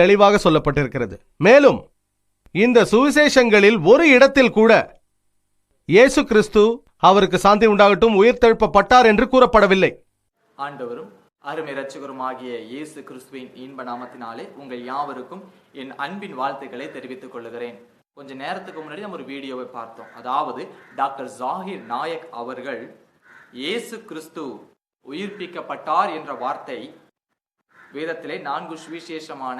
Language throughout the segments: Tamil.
தெளிவாக சொல்லப்பட்டிருக்கிறது. மேலும் இந்த சுவிசேஷங்களில் ஒரு இடத்தில் கூட இயேசு கிறிஸ்து அவருக்கு சாந்தி உண்டாகட்டும் உயிர்த்தெழுப்பப்பட்டார் என்று கூறப்படவில்லை. ஆண்டவரும் அருமை இரட்சகருமாகிய இயேசு கிறிஸ்துவின் இன்ப நாமத்தினாலே உங்கள் யாவருக்கும் என் அன்பின் வாழ்த்துக்களை தெரிவித்துக் கொள்கிறேன் கொஞ்ச நேரத்துக்கு முன்னாடி நம்ம ஒரு வீடியோவை பார்த்தோம். அதாவது டாக்டர் ஜாகிர் நாயக் அவர்கள் இயேசு கிறிஸ்து உயிர்ப்பிக்கப்பட்டார் என்ற வார்த்தை வேதத்திலே நான்கு சுவிசேஷமான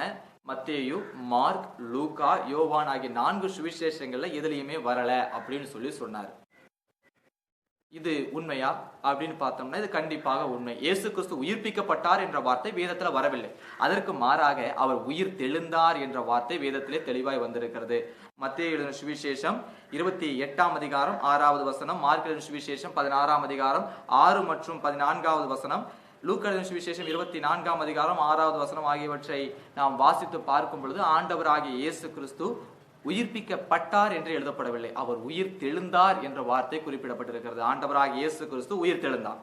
மத்தேயு மார்க் லூகா யோவான் ஆகிய நான்கு சுவிசேஷங்கள்ல எதுலையுமே வரல அப்படின்னு சொல்லி சொன்னார். இது உண்மையா அப்படின்னு பார்த்தோம்னா இது கண்டிப்பாக உண்மை. இயேசு கிறிஸ்து உயிர்ப்பிக்கப்பட்டார் என்ற வார்த்தை வேதத்துல வரவில்லை. அதற்கு மாறாக அவர் உயிர் தெழுந்தார் என்ற வார்த்தை வேதத்திலே தெளிவாய் வந்திருக்கிறது. மத்திய எழுதின சுவிசேஷம் இருபத்தி எட்டாம் அதிகாரம் ஆறாவது வசனம் மார்க் எழுதின சுவிசேஷம் பதினாறாம் அதிகாரம் ஆறு மற்றும் பதினான்காவது வசனம் லூக்கழின் சுவிசேஷம் இருபத்தி நான்காம் அதிகாரம் ஆறாவது வசனம் ஆகியவற்றை நாம் வாசித்து பார்க்கும் பொழுது ஆண்டவராகிய இயேசு கிறிஸ்து உயிர்ப்பிக்கப்பட்டார் என்று எழுதப்படவில்லை. அவர் உயிர் தெழுந்தார் என்ற வார்த்தை குறிப்பிடப்பட்டிருக்கிறது. ஆண்டவராக இயேசு கிறிஸ்து உயிர் தெழுந்தார்.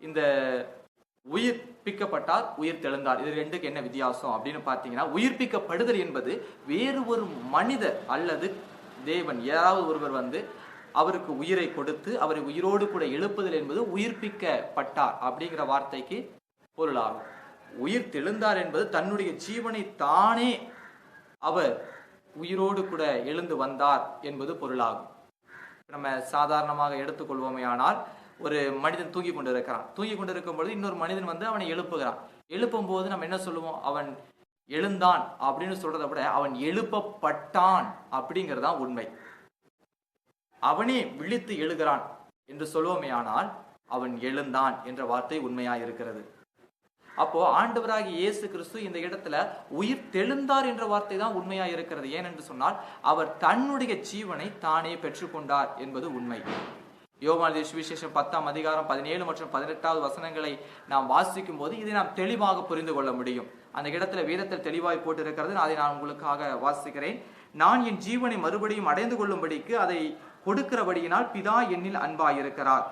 இந்த உயிர்ப்பிக்கப்பட்டார் உயிர் தெழுந்தார். இது ரெண்டுக்கு என்ன வித்தியாசம் அப்படின்னு பார்த்தீங்கன்னா உயிர்ப்பிக்கப்படுதல் என்பது வேறு ஒரு மனிதர் அல்லது தேவன் யாராவது ஒருவர் வந்து அவருக்கு உயிரை கொடுத்து அவரை உயிரோடு கூட எழுப்புதல் என்பது உயிர்ப்பிக்கப்பட்டார் அப்படிங்கிற வார்த்தைக்கு பொருளாகும் உயிர் தெழுந்தார் என்பது தன்னுடைய ஜீவனை தானே அவர் உயிரோடு கூட எழுந்து வந்தார் என்பது பொருளாகும் நம்ம சாதாரணமாக எடுத்துக்கொள்வோமே ஆனால் ஒரு மனிதன் தூங்கி கொண்டு இருக்கிறான் தூங்கி கொண்டு இருக்கும் பொழுது இன்னொரு மனிதன் வந்து அவனை எழுப்புகிறான். எழுப்பும் போது நம்ம என்ன சொல்லுவோம்? அவன் எழுந்தான் அப்படின்னு சொல்றதை விட அவன் எழுப்பப்பட்டான் அப்படிங்கிறதான் உண்மை. அவனே விழித்து எழுகிறான் என்று சொல்வோமேயானால் அவன் எழுந்தான் என்ற வார்த்தை உண்மையா இருக்கிறது அப்போ ஆண்டவராகி இயேசு கிறிஸ்து இந்த இடத்துல உயிர் தெழுந்தார் என்ற வார்த்தை தான் உண்மையா இருக்கிறது ஏனென்று சொன்னால் அவர் தன்னுடைய ஜீவனை தானே பெற்றுக்கொண்டார் என்பது உண்மை. யோவான் சுவிசேஷம் பத்தாம் அதிகாரம் பதினேழு மற்றும் பதினெட்டாவது வசனங்களை நாம் வாசிக்கும் போது இதை நாம் தெளிவாக புரிந்து கொள்ள முடியும். அந்த இடத்துல வேதத்தில் தெளிவாய் போட்டிருக்கிறது. அதை நான் உங்களுக்காக வாசிக்கிறேன். நான் என் ஜீவனை மறுபடியும் அடைந்து கொள்ளும்படிக்கு அதை கொடுக்கிறபடியினால் பிதா என்னில் அன்பாயிருக்கிறார்.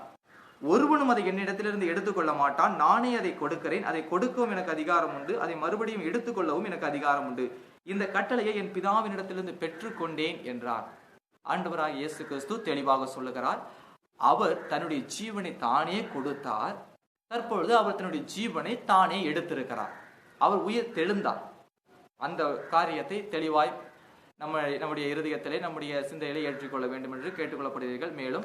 ஒருவனும் அதை என்னிடத்திலிருந்து எடுத்துக்கொள்ள மாட்டான். நானே அதை கொடுக்கிறேன். அதை கொடுக்கவும் எனக்கு அதிகாரம் உண்டு. அதை மறுபடியும் எடுத்துக்கொள்ளவும் எனக்கு அதிகாரம் உண்டு. இந்த கட்டளையை என் பிதாவினிடத்திலிருந்து பெற்றுக்கொண்டேன் என்றார். ஆண்டவராக இயேசு கிறிஸ்து தெளிவாக சொல்லுகிறார். அவர் தன்னுடைய ஜீவனை தானே கொடுத்தார். தற்பொழுது அவர் தன்னுடைய ஜீவனை தானே எடுத்திருக்கிறார். அவர் உயிர் தெழுந்தார். அந்த காரியத்தை தெளிவாய் நம்ம நம்முடைய இருதயத்திலே நம்முடைய சிந்தையிலே ஏற்றுக்கொள்ள வேண்டும் என்று கேட்டுக்கொள்ளப்படுவீர்கள். மேலும்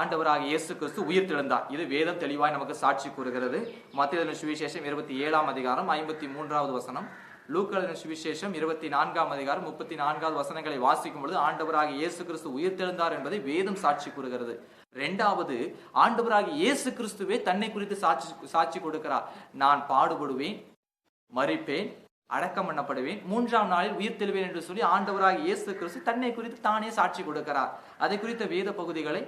ஆண்டவராக இயேசு கிறிஸ்து உயிர்த்தெழுந்தார் இது வேதம் தெளிவாய் நமக்கு சாட்சி கூறுகிறது. மத்திய சுவிசேஷம் இருபத்தி ஏழாம் அதிகாரம் ஐம்பத்தி மூன்றாவது வசனம். லூக்கலின் சுவிசேஷம் இருபத்தி நான்காம் அதிகாரம் முப்பத்தி நான்காவது வசனங்களை வாசிக்கும் பொழுது ஆண்டவராக இயேசு கிறிஸ்து உயிர் தெழுந்தார் என்பதை வேதம் சாட்சி கூறுகிறது. ரெண்டாவது ஆண்டவராக இயேசு கிறிஸ்துவே தன்னை குறித்து சாட்சி சாட்சி கொடுக்கிறார். நான் பாடுபடுவேன் மறிப்பேன் அடக்கம் பண்ணப்படுவேன். மூன்றாம் நாளில் உயிர் தெழுவேன் என்று சொல்லி ஆண்டவராக இயேசு கிறிஸ்து தன்னை குறித்து தானே சாட்சி கொடுக்கிறார். அதை குறித்த வேத பகுதிகளை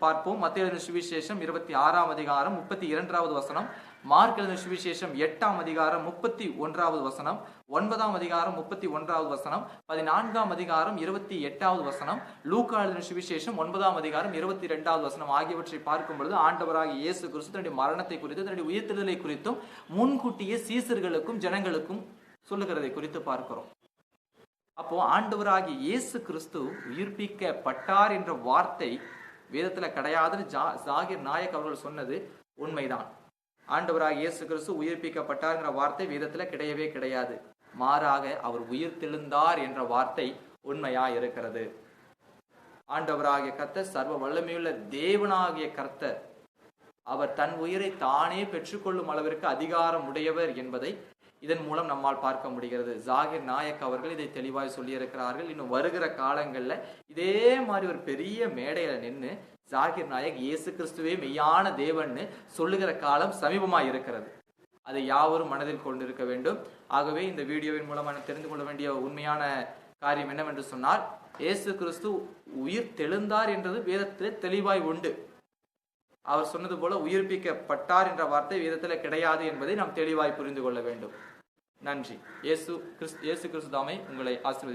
பார்ப்போம். மத்திய சுவிசேஷம் இருபத்தி ஆறாம் அதிகாரம் முப்பத்தி இரண்டாவது வசனம். மார்க் எழுதின சுவிசேஷம் எட்டாம் அதிகாரம் முப்பத்தி ஒன்றாவது வசனம். ஒன்பதாம் அதிகாரம் முப்பத்தி ஒன்றாவது வசனம். பதினான்காம் அதிகாரம் இருபத்தி எட்டாவது வசனம். லூக்கா எழுதின சுவிசேஷம் ஒன்பதாம் அதிகாரம் இருபத்தி இரண்டாவது வசனம். ஆகியவற்றை பார்க்கும் பொழுது ஆண்டவராக இயேசு கிறிஸ்து தன்னுடைய மரணத்தை குறித்து தன்னுடைய உயிர்த்தெழுதலை குறித்தும் முன்கூட்டியே சீசர்களுக்கும் ஜனங்களுக்கும் சொல்லுகிறதை குறித்து பார்க்கிறோம். அப்போ ஆண்டவராகிய இயேசு கிறிஸ்து உயிர்ப்பிக்கப்பட்டார் என்ற வார்த்தை வேதத்துல கிடையாதுன்னு ஜா ஜாகிர் நாயக் அவர்கள் சொன்னது உண்மைதான். ஆண்டவராக இயேசு கிறிஸ்து உயிர்ப்பிக்கப்பட்டார்ங்கிற வார்த்தை வேதத்துல கிடையவே கிடையாது. மாறாக அவர் உயிர் தெழுந்தார் என்ற வார்த்தை உண்மையா இருக்கிறது. ஆண்டவராகிய கர்த்தர் சர்வ வல்லமையுள்ள தேவனாகிய கர்த்தர் அவர் தன் உயிரை தானே பெற்றுக்கொள்ளும் அளவிற்கு அதிகாரம் உடையவர் என்பதை இதன் மூலம் நம்மால் பார்க்க முடிகிறது. ஜாகிர் நாயக் அவர்கள் இதை தெளிவாய் சொல்லியிருக்கிறார்கள். இன்னும் வருகிற காலங்களில் இதே மாதிரி ஒரு பெரிய மேடையில் நின்று ஜாகிர் நாயக் இயேசு கிறிஸ்துவே மெய்யான தேவன்னு சொல்லுகிற காலம் சமீபமாக இருக்கிறது. அதை யாவரும் மனதில் கொண்டிருக்க வேண்டும். ஆகவே இந்த வீடியோவின் மூலமாக தெரிந்து கொள்ள வேண்டிய உண்மையான காரியம் என்னவென்று சொன்னால் இயேசு கிறிஸ்து உயிர் தெழுந்தார் என்றது வேதத்தில் தெளிவாய் உண்டு. அவர் சொன்னது போல உயிர்ப்பிக்கப்பட்டார் என்ற வார்த்தை வேதத்தில் கிடையாது என்பதை நாம் தெளிவாய் புரிந்து கொள்ள வேண்டும். நன்றி. இயேசு கிறிஸ்து இயேசு கிறிஸ்து தாமை உங்களை ஆசீர்வதி